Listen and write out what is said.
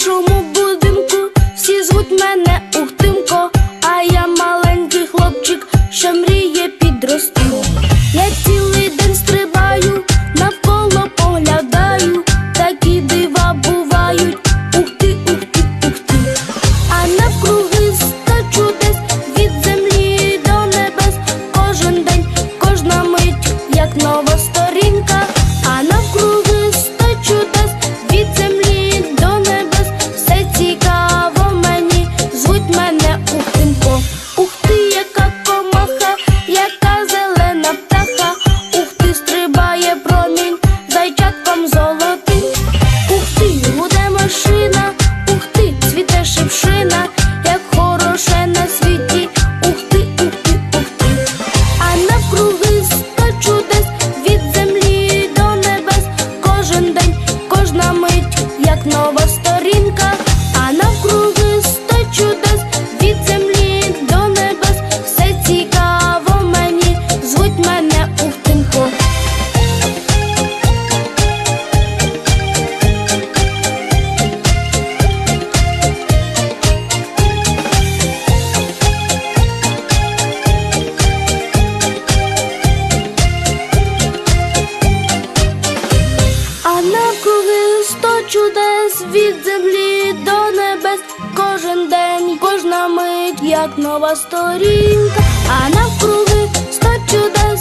нашому будинку всі звуть мене Ухтимко, а я маленький хлопчик, що мріє підрости. як нова. Від землі до небес, кожен день, кожна мить, як нова сторінка, а навкруги сто чудес